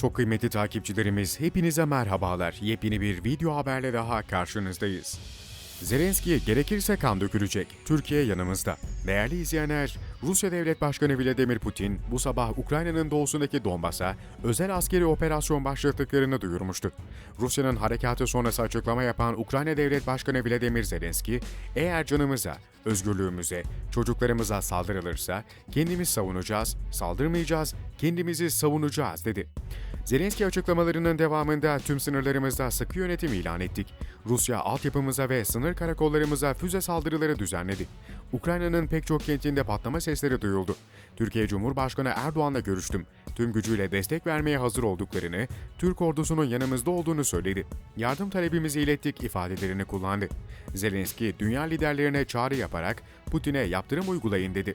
Çok kıymetli takipçilerimiz hepinize merhabalar. Yepyeni bir video haberle daha karşınızdayız. Zelenski'ye gerekirse kan dökülecek. Türkiye yanımızda. Değerli izleyenler, Rusya Devlet Başkanı Vladimir Putin bu sabah Ukrayna'nın doğusundaki Donbas'a özel askeri operasyon başlattıklarını duyurmuştu. Rusya'nın harekatı sonrası açıklama yapan Ukrayna Devlet Başkanı Vladimir Zelenski, eğer canımıza, özgürlüğümüze, çocuklarımıza saldırılırsa kendimiz savunacağız, saldırmayacağız, kendimizi savunacağız dedi. Zelenski açıklamalarının devamında tüm sınırlarımızda sıkı yönetim ilan ettik. Rusya altyapımıza ve sınır karakollarımıza füze saldırıları düzenledi. Ukrayna'nın pek çok kentinde patlama sesleri duyuldu. Türkiye Cumhurbaşkanı Erdoğan'la görüştüm. Tüm gücüyle destek vermeye hazır olduklarını, Türk ordusunun yanımızda olduğunu söyledi. Yardım talebimizi ilettik ifadelerini kullandı. Zelenski, dünya liderlerine çağrı yaparak Putin'e yaptırım uygulayın dedi.